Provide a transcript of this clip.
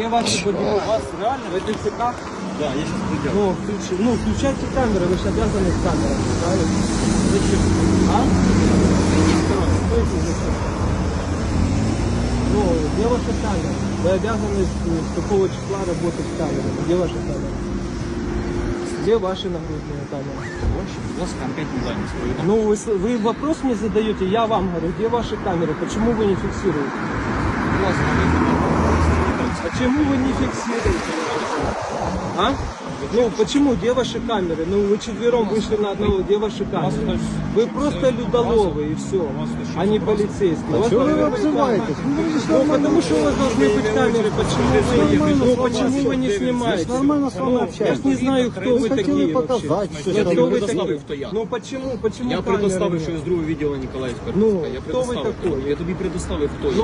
Где ваши боди? У вас реально в этих цепях? Да, я сейчас приду. Ну, включи, ну, включайте камеры, вы же обязаны с камерами, правильно? Зачем? А? Стойте, зачем? Ну, где ваша камера? Вы обязаны с, с какого числа работать с камерой? Где ваша камера? Где ваши нагрудные камеры? У вас опять не занят свою. Ну, вы, вы вопрос мне задаете, я вам говорю, где ваши камеры? Почему вы не фиксируете? Почему вы не фиксируете? А? Ну, почему? Где ваши камеры? Ну, вы четвером вышли на одного, где ваши камеры? Вы просто людоловы и все, а не полицейские. У вас Чего вы должны быть обзываетесь? камеры. Ну, вы здесь Ну, нормально потому что у вас должны быть камеры. Почему вы, нормально ну, с вами почему вы не общаетесь. снимаете? Я ж нормально с вами Ну, Я общаюсь. ж не знаю, кто Ви вы хотіли такие показати, вообще. що Ну, це кто ви вы предоставив, такие? хто я. Ну, почему, почему Я камеры предоставив, нет? що я з другого відділу Ніколаївського Ну, РТЦК. Я хто ви предоставив. такий? Я тобі предоставив, хто я. Ну,